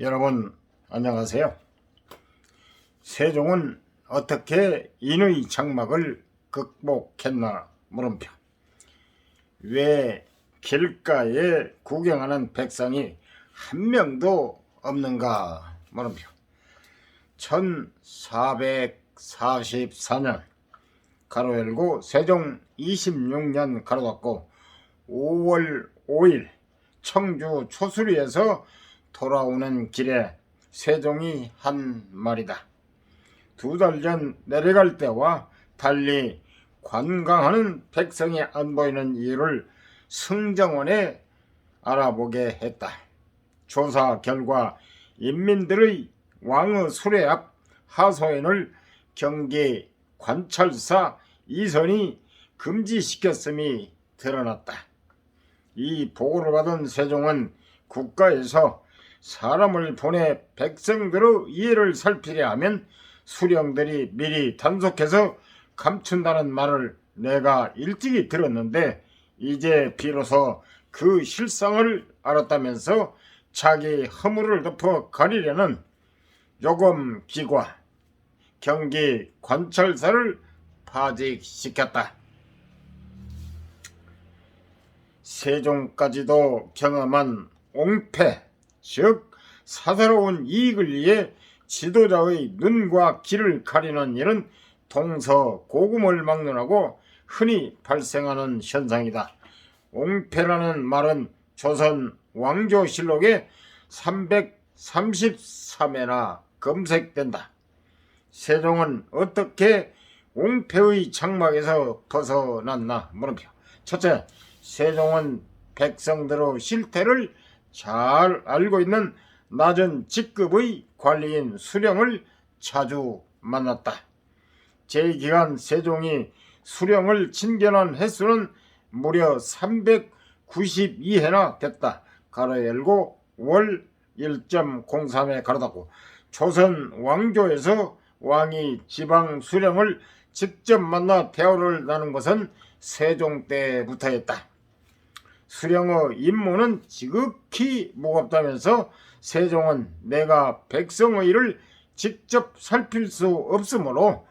여러분 안녕하세요. 세종은 어떻게 인의 장막을 극복했나 물음표. 왜 길가에 구경하는 백성이 한 명도 없는가 물음표. 1444년 가로 열고 세종 26년 가로 닫고 5월 5일 청주 초수리에서 돌아오는 길에 세종이 한 말이다. 두 달 전 내려갈 때와 달리 관광하는 백성이 안 보이는 이유를 승정원에 알아보게 했다. 조사 결과 인민들의 왕의 수레 앞 하소연을 경기 관찰사 이선이 금지시켰음이 드러났다. 이 보고를 받은 세종은 국가에서 사람을 보내 백성들의 이해를 살피려 하면 수령들이 미리 단속해서 감춘다는 말을 내가 일찍이 들었는데 이제 비로소 그 실상을 알았다면서 자기 허물을 덮어 가리려는 요금 기과 경기 관찰사를 파직시켰다. 세종까지도 경험한 옹패, 즉 사사로운 이익을 위해 지도자의 눈과 귀를 가리는 일은 동서 고금을 막론하고 흔히 발생하는 현상이다. 옹패라는 말은 조선 왕조실록에 333회나 검색된다. 세종은 어떻게 옹패의 장막에서 벗어났나 물음표. 첫째, 세종은 백성들의 실태를 잘 알고 있는 낮은 직급의 관리인 수령을 자주 만났다. 제2기간 세종이 수령을 친견한 횟수는 무려 392회나 됐다. 가로 열고 월 1.03에 가로 닫고 조선 왕조에서 왕이 지방 수령을 직접 만나 대화를 나눈 것은 세종 때부터였다. 수령의 임무는 지극히 무겁다면서 세종은 내가 백성의 일을 직접 살필 수 없으므로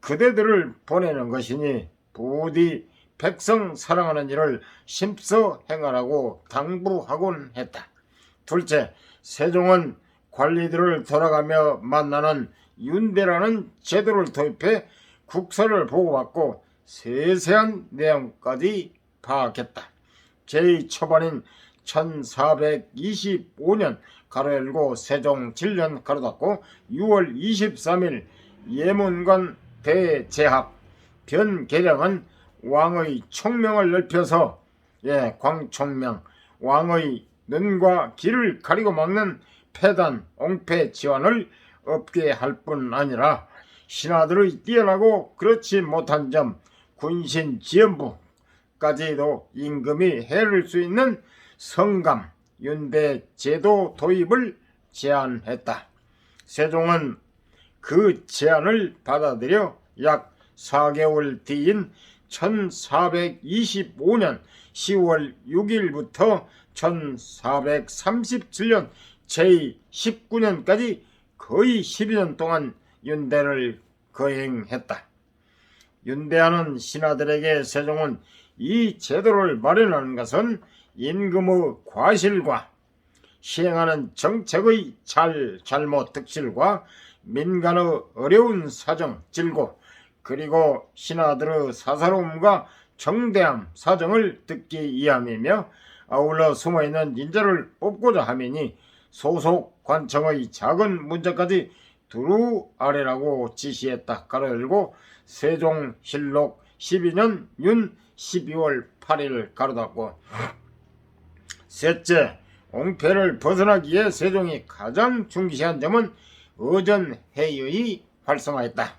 그대들을 보내는 것이니 부디 백성 사랑하는 일을 심서 행하라고 당부하곤 했다. 둘째, 세종은 관리들을 돌아가며 만나는 윤대라는 제도를 도입해 국서를 보고받고 세세한 내용까지 파악했다. 제2처반인 1425년 가로 열고 세종 7년 가로 닫고 6월 23일 예문관 대제학 변계령은 왕의 총명을 넓혀서 예 광총명 왕의 눈과 귀를 가리고 막는 폐단 옹패 지원을 없게 할 뿐 아니라 신하들의 뛰어나고 그렇지 못한 점 군신 지연부 까지도 임금이 해를 수 있는 성감 윤대 제도 도입을 제안했다. 세종은 그 제안을 받아들여 약 4개월 뒤인 1425년 10월 6일부터 1437년 제19년까지 거의 12년 동안 윤대를 거행했다. 윤대하는 신하들에게 세종은 이 제도를 마련하는 것은 임금의 과실과 시행하는 정책의 잘 잘못 득실과 민간의 어려운 사정 질고 그리고 신하들의 사사로움과 정대함 사정을 듣기 위함이며 아울러 숨어있는 인재를 뽑고자 함이니 소속 관청의 작은 문제까지 두루 아래라고 지시했다. 가로 열고 세종실록 12년 윤 12월 8일 가로 닫고 셋째, 옹패를 벗어나기 위해 세종이 가장 중시한 점은 의전회의의 활성화였다.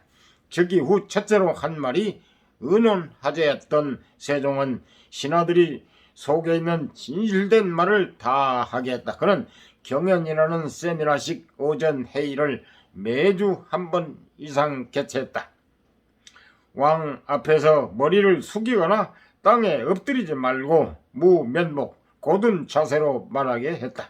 즉위 후 첫째로 한 말이 은혼하제였던 세종은 신하들이 속에 있는 진실된 말을 다 하게 했다. 그는 경연이라는 세미나식 오전회의를 매주 한 번 이상 개최했다. 왕 앞에서 머리를 숙이거나 땅에 엎드리지 말고 무면목 고든 자세로 말하게 했다.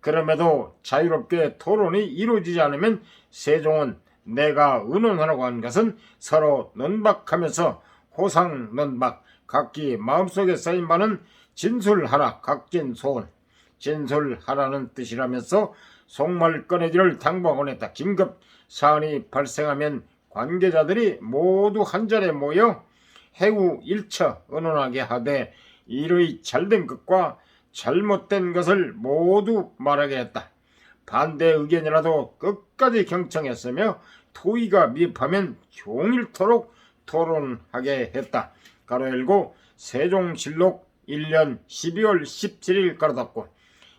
그럼에도 자유롭게 토론이 이루어지지 않으면 세종은 내가 의논하라고 한 것은 서로 논박하면서 호상 논박 각기 마음속에 쌓인 바는 진술하라 각진 소원 진술하라는 뜻이라면서 속말 꺼내기를 당부하곤 했다. 긴급 사안이 발생하면 관계자들이 모두 한자리에 모여 해후 일처 의논하게 하되 일의 잘된 것과 잘못된 것을 모두 말하게 했다. 반대 의견이라도 끝까지 경청했으며 토의가 미흡하면 종일토록 토론하게 했다. 가로 열고 세종실록 1년 12월 17일 가로 닫고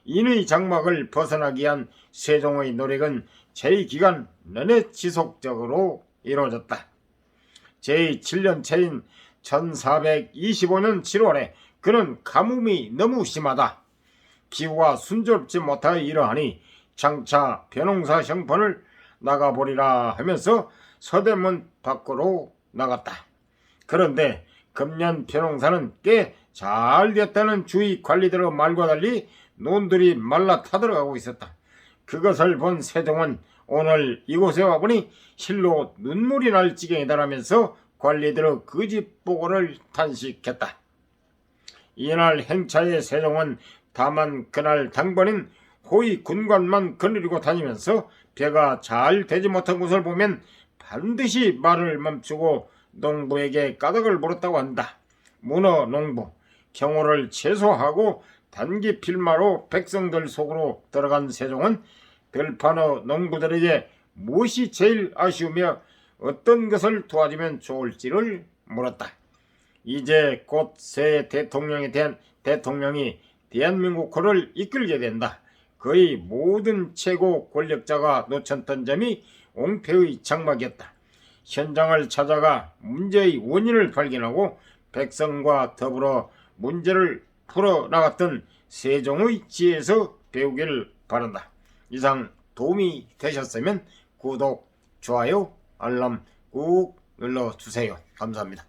인의 장막을 벗어나기 위한 세종의 노력은 제2기간 내내 지속적으로 이루어졌다. 제7년 차인 1425년 7월에 그는 가뭄이 너무 심하다. 기후가 순조롭지 못하여 이러하니 장차 변홍사 형편을 나가보리라 하면서 서대문 밖으로 나갔다. 그런데 금년 변홍사는 꽤잘 됐다는 주위 관리들의 말과 달리 논들이 말라 타들어가고 있었다. 그것을 본 세종은 오늘 이곳에 와보니 실로 눈물이 날 지경이다라면서 관리들의 거짓 보고를 탄식했다. 이날 행차의 세종은 다만 그날 당번인 호위 군관만 거느리고 다니면서 배가 잘 되지 못한 것을 보면 반드시 말을 멈추고 농부에게 까닭을 물었다고 한다. 문어 농부 경호를 최소화하고 단기 필마로 백성들 속으로 들어간 세종은 별판의 농부들에게 무엇이 제일 아쉬우며 어떤 것을 도와주면 좋을지를 물었다. 이제 곧 새 대통령에 대한 대통령이 대한민국 호를 이끌게 된다. 거의 모든 최고 권력자가 놓쳤던 점이 옹패의 장막이었다. 현장을 찾아가 문제의 원인을 발견하고 백성과 더불어 문제를 풀어 나갔던 세종의 지혜에서 배우기를 바란다. 이상 도움이 되셨으면 구독, 좋아요, 알람 꾹 눌러주세요. 감사합니다.